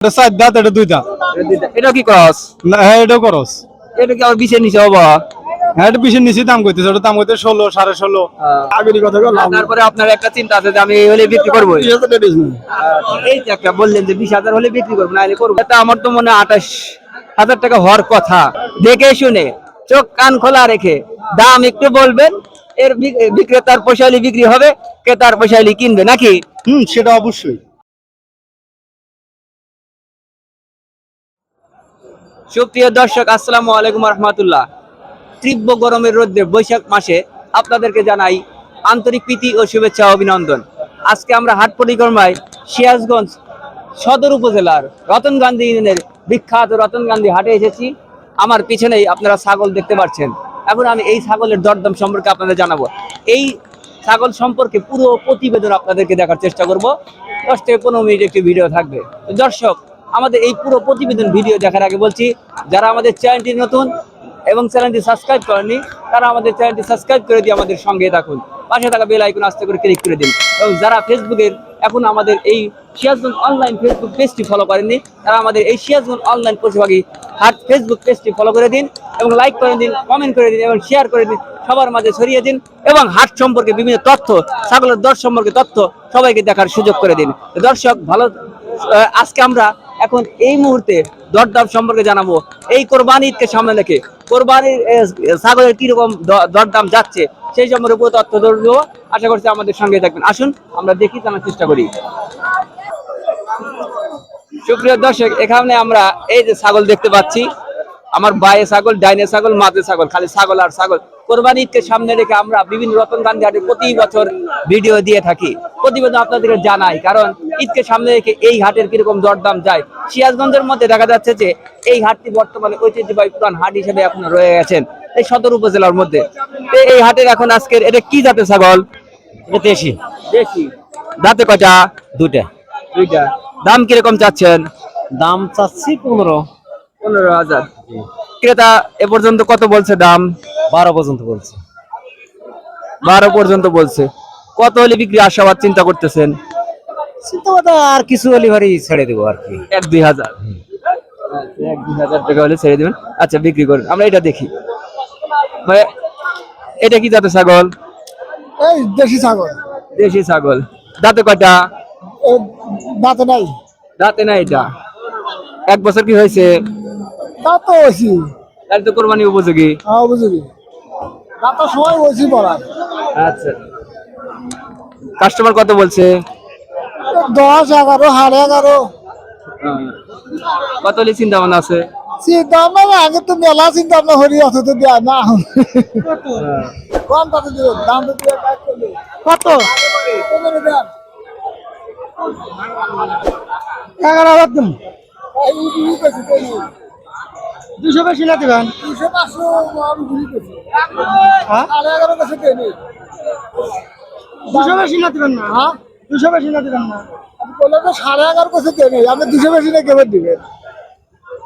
এটা চার দাঁত এটা দুই দাঁত। এটা দুইটা। এটা কি ক্রস? না হ্যাঁ এটাও খরচ এটা কি আবার বিশের নিচে হব? হ্যাঁ এটা পিছিয়ে নিচে দাম করতেছে ওটা দাম করতে ষোলো সাড়ে ষোলো। আগেরই কথা তারপরে আপনার একটা চিন্তা আছে যে আমি হলে বিক্রি করব। এই যে একটা বললেন যে বিশ হাজার হলে বিক্রি করব না হলে করব। এটা আমার তো মনে হয় আঠাশ হাজার টাকা হওয়ার কথা। দেখে শুনে চোখ কান খোলা রেখে দাম একটু বলবেন এর বিক- বিক্রেতার পয়সা হলে বিক্রি হবে ক্রেতার পয়সা হলে কিনবে নাকি? হুম সেটা অবশ্যই। সুপ্রিয় দর্শক, আসসালামু আলাইকুম রহমতুল্লাহ। তীব্র গরমের রোদ্রে বৈশাখ মাসে আপনাদেরকে জানাই আন্তরিক প্রীতি ও শুভেচ্ছা অভিনন্দন। আজকে আমরা হাট পরিক্রমায় সিরাজগঞ্জ সদর উপজেলার রতন গান্ধী ইউনিয়নের বিখ্যাত রতন গান্ধী হাটে এসেছি। আমার পিছনেই আপনারা ছাগল দেখতে পাচ্ছেন। এখন আমি এই ছাগলের দরদাম সম্পর্কে আপনাদের জানাব। এই ছাগল সম্পর্কে পুরো প্রতিবেদন আপনাদেরকে দেখার চেষ্টা করব। দশ থেকে পনেরো মিনিট একটি ভিডিও থাকবে। দর্শক আমাদের এই পুরো প্রতিবেদন ভিডিও দেখার আগে বলছি, যারা আমাদের চ্যানেলটি নতুন এবং চ্যানেলটি সাবস্ক্রাইব করেনি তারা আমাদের চ্যানেলটি সাবস্ক্রাইব করে দিয়ে আমাদের সঙ্গে থাকুন। পাশে থাকা বেল আইকন আস্তে করে ক্লিক করে দিন। এবং যারা ফেসবুকের এখন আমাদের এই সিয়াজগঞ্জ অনলাইন ফেসবুক পেজটি ফলো করেননি, তারা আমাদের এই সিয়াজগঞ্জ অনলাইন প্রতিভাগী হাট ফেসবুক পেজটি ফলো করে দিন এবং লাইক করে দিন, কমেন্ট করে দিন এবং শেয়ার করে দিন, সবার মাঝে ছড়িয়ে দিন এবং হাট সম্পর্কে বিভিন্ন তথ্য, ছাগলের দর সম্পর্কে তথ্য সবাইকে দেখার সুযোগ করে দিন। দর্শক, ভালো আজকে আমরা এখন এই মুহূর্তে দরদাম সম্পর্কে জানাব। এই কোরবানি ঈদকে সামনে রেখে কোরবানির ছাগলের কীরকম দরদাম যাচ্ছে সেই সম্পর্কে পুরো তথ্য দেবো আশা করছি আমাদের সঙ্গে থাকবেন। আসুন, আমরা দেখি, জানার চেষ্টা করি। সুপ্রিয় দর্শক, এখানে আমরা এই যে ছাগল দেখতে পাচ্ছি। আমার বায়ে ছাগল, ডাইনে ছাগল, মাঝে ছাগল, খালি ছাগল আর ছাগল। কোরবানি ঈদকে সামনে রেখে আমরা বিভিন্ন রতন গান্ধী হাটে প্রতি বছর ভিডিও দিয়ে থাকি। প্রতিবেদন আপনাদেরকে জানাই কারণ ঈদকে সামনে রেখে এই হাটের কীরকম দরদাম যায়। সিরাজগঞ্জের মধ্যে দেখা যাচ্ছে যে এই হাটটি বর্তমানে ঐতিহ্যবাহী পুরান হাট হিসেবে এখন রয়ে গেছেন এই সদর উপজেলার মধ্যে। এই হাটের এখন আজকের এটা কি জাতের ছাগল? দেশি। দেশি। দাঁতে কয়টা? দুটা দুইটা। দাম কীরকম চাচ্ছেন? দাম চাচ্ছি পনেরো। পনেরো হাজার। ক্রেতা এ পর্যন্ত কত বলছে দাম? বারো পর্যন্ত বলছে। বারো পর্যন্ত বলছে। কত হলে বিক্রি আশাবাদ চিন্তা করতেছেন? চিন্তা কথা আর কিছু হলে ভারি ছেড়ে দেবো আর কি। এক দুই হাজার। আচ্ছা, এক দুই হাজার টাকা হলে ছেড়ে দিবেন। আচ্ছা বিক্রি করেন। আমরা এটা দেখি। ভাই, এটা কি জাতের ছাগল? এই দেশি ছাগল। দেশি ছাগল। দাঁতে কয়টা? দাঁতে নাই। দাঁতে না এটা। এক বছর কি হয়েছে? তা তো হয়েছি। তাহলে তো কোরবানি উপযোগী। হ্যাঁ দাঁতার সময় আচ্ছা। কাস্টমার কত বলছে? দশ এগারো সাড়ে এগারো। কত হলে চিন্তা ভাবনা আছে? চিন্তা ভাবনা আগে তো মেলা চিন্তা ভাবনা হরি অত তো দেয়া না। কম কত দাম তো এগারো হাজার দিন। দুশো বেশি না দিবেন? দুশো পাঁচশো এগারো কাছে বেশি না দিবেন না হ্যাঁ? দুশো বেশি না দিবেন না। আপনি বললে তো সাড়ে এগারো কাছে কেনে আপনি দুশো বেশি না কেমন দিবেন।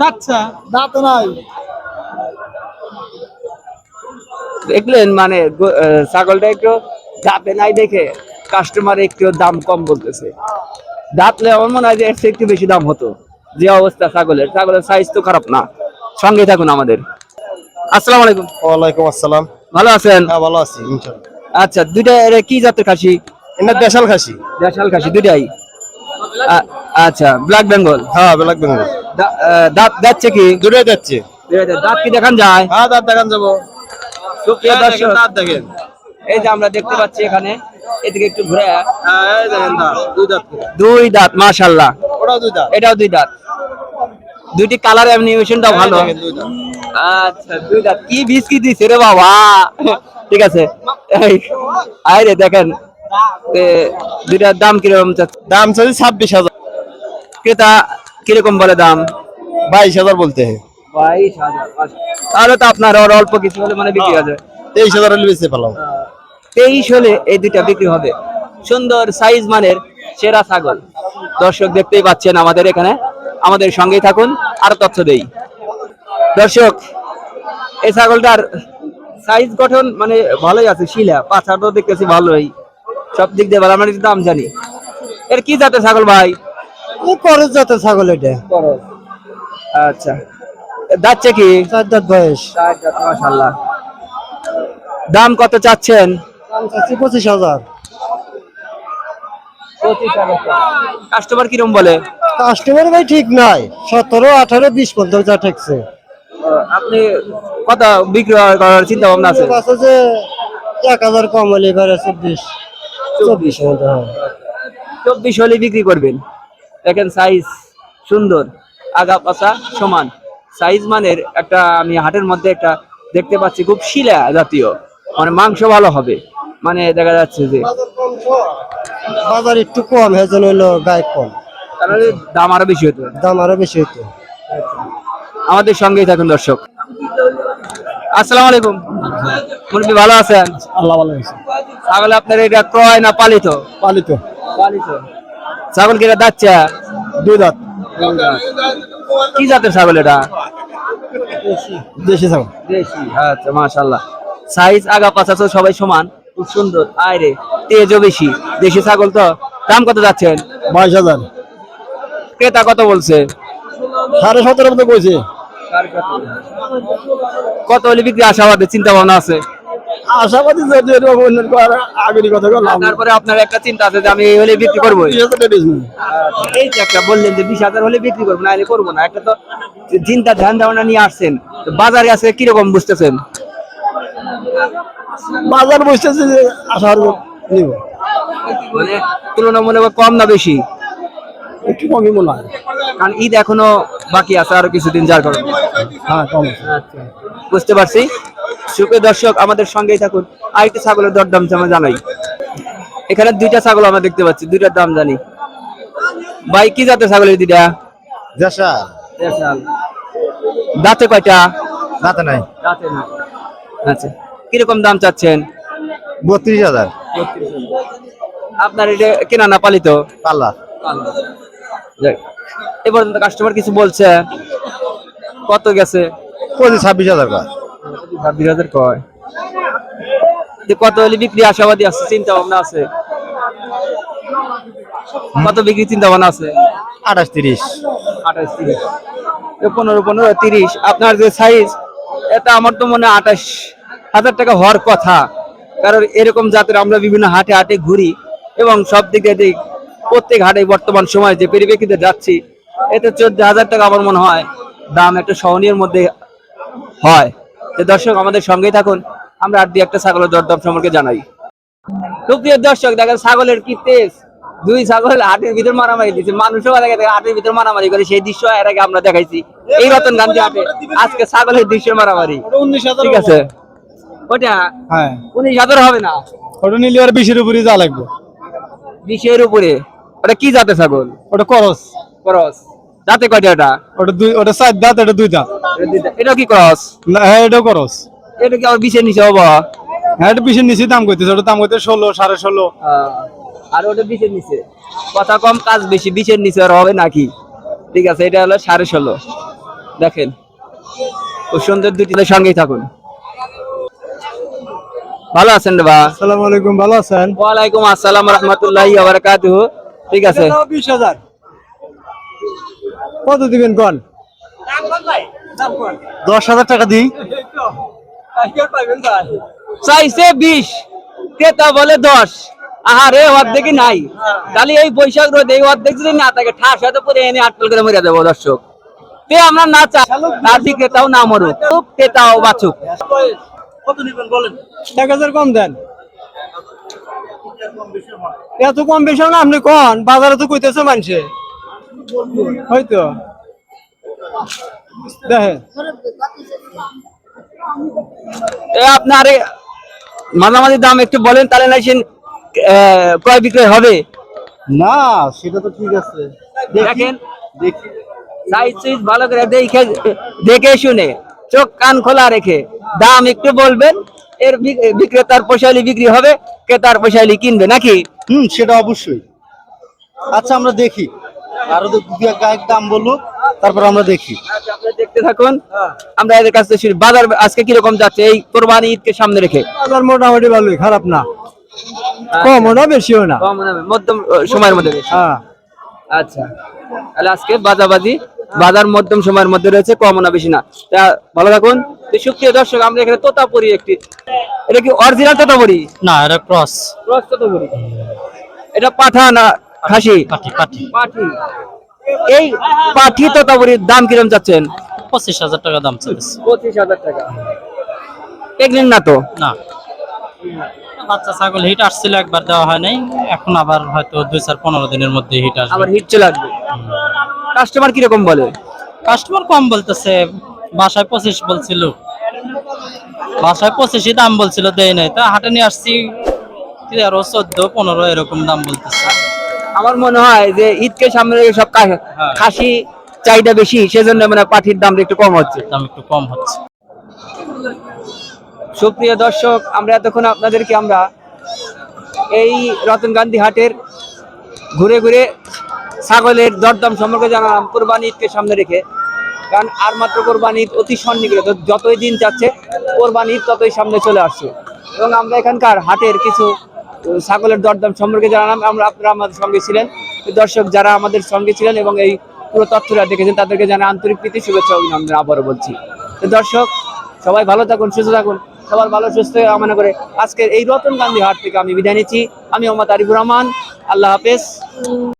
দাঁতটা দাঁত নাই। দেখলেন মানে ছাগলটা একটু দাঁতে নাই দেখে কাস্টমার একটু দাম কম বলতেছে। দাঁতলে আমার মনে হয় যে একটু বেশি দাম হতো। যে অবস্থা ছাগলের। ছাগলের সাইজ তো খারাপ না। সঙ্গে থাকুন আমাদের। আসসালামু আলাইকুম। ওয়ালাইকুম আসসালাম। ভালো আছেন? হ্যাঁ ভালো আছি ইনশাল্লাহ আচ্ছা দুইটা এর কি জাতের খাসি? এটা দেশাল খাসি। দেশাল খাসি দুইটাই? আচ্ছা ব্ল্যাক বেঙ্গল হ্যাঁ ব্ল্যাক বেঙ্গল দাঁত যাচ্ছে কি? দুটোই যাচ্ছে। দাঁত কি দেখান যায়? হ্যাঁ দাঁত দেখান যাব। দর্শক, দাঁত দেখেন। এই যে আমরা দেখতে পাচ্ছি এখানে এদিকে একটু ঘুরে। হ্যাঁ দুই দাঁত। দুই দাঁত মাশাল্লাহ ওটাও দুই দাঁত। এটাও দুই দাঁত। দুইটি কালার অ্যানিমেশনটাও ভালো। দেখেন আচ্ছা দুই দাঁত কি বিস্কিট দিছে রে বাবা? ঠিক আছে। এই, আয় রে দেখেন। দুইটার দাম কীরকম? দাম চাইছে ছাব্বিশ হাজার। ক্রেতা কীরকম বলে দাম? বাইশ হাজার বলতে। হ্যাঁ বাইশ হাজার তাহলে তো আপনার আর অল্প কিছু হলে মানে বিক্রি হয়ে যাবে তেইশ হাজার হলে বেশি পেলাম তেইশ হলে এই দুইটা বিক্রি হবে। সুন্দর সাইজ মানের সেরা ছাগল। দর্শক দেখতেই পাচ্ছেন আমাদের এখানে। আমাদের সঙ্গেই থাকুন আর তথ্য দেই। দর্শক এই ছাগলটার সাইজ গঠন মানে ভালোই আছে শিলা। পাছাটাও দেখতেছি ভালোই। সব দিক দিয়ে ভালো আমরা দাম জানি। এর কি জাতের ছাগল ভাই? এই করজ জাতের ছাগল এটা। করস আচ্ছা। যাচ্ছে কি? চার দাঁত বয়স। মাশাআল্লাহ। দাম কত চাচ্ছেন? দাম চাচ্ছি পঁচিশ হাজার। কাস্টমার কিরম বলে? কাস্টমার ভাই ঠিক নাই। সতেরো আঠারো বিশ পর্যন্ত যা ঠেকছে। আপনি কত বিক্রি করার চিন্তা ভাবনা আছে আছে যে এক হাজার কম হলে এবারে চব্বিশ। চব্বিশ। মতো চব্বিশ হলে বিক্রি করবেন। দেখেন সাইজ সুন্দর। আগা পাশা সমান। সাইজ মানের একটা আমি হাটের মধ্যে একটা দেখতে পাচ্ছি খুব শিলা জাতীয়। মানে মাংস ভালো হবে। মানে দেখা যাচ্ছে যে বাজার একটু কম হেজন হইল গায়ে কম। তাহলে দাম আরও বেশি হতো দাম আরও বেশি হইতো। আমাদের সঙ্গেই থাকুন দর্শক। আসসালামু আলাইকুম। মুরব্বী ভালো আছেন? আল্লাহ ভালো হয়েছে ছাগল আপনার এটা ক্রয় না পালিত? পালিত। পালিত। ছাগল কিরা যাচ্ছে দুই দাঁত। কি জাতের ছাগল এটা? দেশি। ছাগল। দেশি আচ্ছা মাশাআল্লাহ। সাইজ আগা পাছা সবাই সমান। খুব সুন্দর। আয়রে তেজও বেশি। দেশি ছাগল তো দাম কত যাচ্ছেন বাইশ হাজার। ক্রেতা কত বলছে? সাড়ে সতেরো মতো কইছে। কত হলে বিক্রি? আশাবাদে চিন্তা ভাবনা আছে? আশাবাদী যদি আগেরই কথা বললাম। তারপরে আপনার একটা চিন্তা আছে যে আমি হলে বিক্রি করব? এই যে একটা বললেন যে বিশ হাজার হলে বিক্রি করব না হলে করব না। একটা তো চিন্তা ধ্যান ধারণা নিয়ে আসছেন। বাজারে আছে কীরকম বুঝতেছেন? বাজার বসতেছে যে আশার নিব। মানে তুলনামূলক কম না বেশি? একটু কমই মনে হয়। কারণ ঈদ এখনও বাকি আছে আরও কিছুদিন যার কারণে। হ্যাঁ কম আচ্ছা বুঝতে পারছি। সুপ্রিয় দর্শক আমাদের সঙ্গেই থাকুন। আরেকটি ছাগলের দরদাম আমরা জানাই। এখানে দুইটা ছাগল আমরা দেখতে পাচ্ছি দুইটার দাম জানি। ভাই কি জাতের ছাগলের দুইটা? দেশা দাঁতে কয়টা? দাঁতে নাই। দাঁতে না আচ্ছা কীরকম দাম চাচ্ছেন? বত্রিশ হাজার। আপনার এটা কেনা না পালিত? পাল্লা। এ পর্যন্ত কাস্টমার কিছু বলছে? কত গেছে? পঁচিশ ছাব্বিশ হাজার কয়। ছাব্বিশ হাজার কয়। কত হলে বিক্রি আশাবাদী আছে চিন্তা ভাবনা আছে? কত বিক্রি চিন্তা ভাবনা আছে? আঠাশ তিরিশ। আঠাশ তিরিশ। পনেরো পনেরো তিরিশ। আপনার যে সাইজ এটা আমার তো মনে হয় আঠাশ হাজার টাকা হওয়ার কথা। কারণ এরকম জাতের আমরা বিভিন্ন হাটে হাটে ঘুরি এবং সব দিকে দিক প্রত্যেক হাটে বর্তমান সময় যে পরিপ্রেক্ষিতে যাচ্ছি এতে চোদ্দ হাজার টাকা আমার মনে হয় দাম একটা সহনীয়ের মধ্যে হয়। যে দর্শক আমাদের সঙ্গেই থাকুন আমরা আর দিয়ে একটা ছাগলের দরদাম সম্পর্কে জানাই। সুপ্রিয় দর্শক দেখেন ছাগলের কি তেজ দুই ছাগল হাটের ভিতর মারামারি দিচ্ছে মানুষও দেখে হাটের ভিতর মারামারি করে সেই দৃশ্য এর আগে আমরা দেখাইছি। এই রতন গান্ধী হাটে আজকে ছাগলের দৃশ্য মারামারি। ঠিক আছে। ওটা? হ্যাঁ। উনিশ হাজার হবে না? ওটা নিলে আর বিশের উপরই যা লাগবে। বিশের উপরে। ওটা কি জাতে ছাগল? ওটা করস। ক্রস। জাতে কয়টা এটা ওটা দুই ওটা চার দাঁত এটা দুই দাঁত। এটা দুইটা। এটা কি ক্রস? না হ্যাঁ এটাও করস। এটা কি আবার বিশের নিচে হব? হ্যাঁ এটা বিশের নিচে দাম করতেছে ওটা দাম করতে ষোলো সাড়ে ষোলো। আর ওটা বিশের নিচে। কথা কম কাজ বেশি। বিশের নিচে আর হবে নাকি? ঠিক আছে এটা হলো সাড়ে ষোলো। দেখেন। খুব সুন্দর দুটি সঙ্গেই থাকুন। ভালো আছেন বা আসসালামু আলাইকুম ভালো আছেন? ওয়ালাইকুম আসসালাম রহমতুল্লাহি বারাকাতুহু। ঠিক আছে। বিশ হাজার। কত দিবেন কোন? দশ হাজার টাকা দিই। চাইছে বিশ ক্রেতা বলে দশ। আহারে অর্ধেকই নাই। তাহলে এই বৈশাখ রোদ এই অর্ধেক যদি না থাকে ঠাস হয়তো পরে এনে আটকল করে মরে যাব দর্শক। তে আমরা না চাই ক্রেতাও না মরুক। ক্রেতাও বাঁচুক এক হাজার কম দেন। এত কম বেশি না আপনি কোন? বাজারে তো কইতেছে মানুষে। হয়তো। দেখেন। এ আপনার মাঝামাঝি দাম একটু বলেন তাহলে না আহ, ক্রয় বিক্রয় হবে? না সেটা তো ঠিক আছে। দেখেন। সাইজ সুইজ ভালো করে দেখে দেখে শুনে। চোখ কান খোলা রেখে দাম একটু বলবেন এর বিক- বিক্রেতার পয়সালি বিক্রি হবে ক্রেতার পয়সালি কিনবে নাকি? হুম সেটা অবশ্যই। আচ্ছা আমরা দেখি। আরও দাম বলল তারপর আমরা দেখি। আচ্ছা, দেখতে থাকুন। আমরা এদের কাছ বাজার আজকে কীরকম যাচ্ছে? এই কোরবানি ঈদকে সামনে রেখে। বাজার মোটামুটি ভালোই খারাপ না। কমও না বেশিও না। কম না, মধ্যম সময়ের মধ্যে হ্যাঁ। আচ্ছা। তাহলে আজকে বাজাবাজি বাজার মধ্যম সময়ের মধ্যে রয়েছে কম না বেশি না। তা ভালো থাকুন। সুপ্রিয় দর্শক আমরা এখানে তোতাপুরি একটি এটা কি অরিজিনাল তোতাপুরি? না এটা ক্রস। ক্রস তোতাপুরি। এটা পাঠা না খাসি? পাটি পাটি পাঠি। এই পাঠি তোতাপুরির দাম কিরম চাচ্ছেন? পঁচিশ হাজার টাকা দাম চলেছে পঁচিশ হাজার টাকা। প্রেগনেন্ট না তো? না। বাচ্চা ছাগল হিট আসছিল একবার দেওয়া হয় নাই। এখন আবার হয়তো দুই চার পনেরো দিনের মধ্যে হিট আসবে। আবার হিট চলে আসবে। কাস্টমার কীরকম বলে? কাস্টমার কম বলতেছে বাসায় পঁচিশ বলছিল। বাসায় পঁচিশই দাম বলছিল দেয় নাই। তা হাটে নিয়ে আসছি তেরো চোদ্দ পনেরো এরকম দাম বলতেছে। আমার মনে হয় যে ঈদকে সামনে রেখে সব হ্যাঁ। খাসি চাহিদা বেশি সেজন্য মানে পাঠির দামটা একটু কম হচ্ছে। দাম একটু কম হচ্ছে। সুপ্রিয় দর্শক আমরা এতক্ষণ আপনাদেরকে আমরা এই রতন গান্ধী হাটের ঘুরে ঘুরে ছাগলের দরদাম সম্পর্কে জানালাম, কোরবানি ঈদকে সামনে রেখে। কারণ আর মাত্র কোরবানি ঈদ অতি সন্নিকট যতই দিন যাচ্ছে, কোরবানি ঈদ ততই সামনে চলে আসছে। এবং আমরা এখানকার হাটের কিছু ছাগলের দরদাম সম্পর্কে জানালাম, আমরা আপনারা আমাদের সঙ্গে ছিলেন। দর্শক যারা আমাদের সঙ্গে ছিলেন এবং এই পুরো তথ্যটা দেখেছেন, তাদেরকে জানা আন্তরিক প্রীতি, শুভেচ্ছা, অভিনন্দন আবারও বলছি। তো দর্শক, সবাই ভালো থাকুন, সুস্থ থাকুন, সবার ভালো, সুস্থ কামনা করে আজকের এই রতন গান্ধী হাট থেকে আমি বিদায় নিচ্ছি। আমি মোহাম্মদ আরিফুর রহমান, আল্লাহ হাফেজ।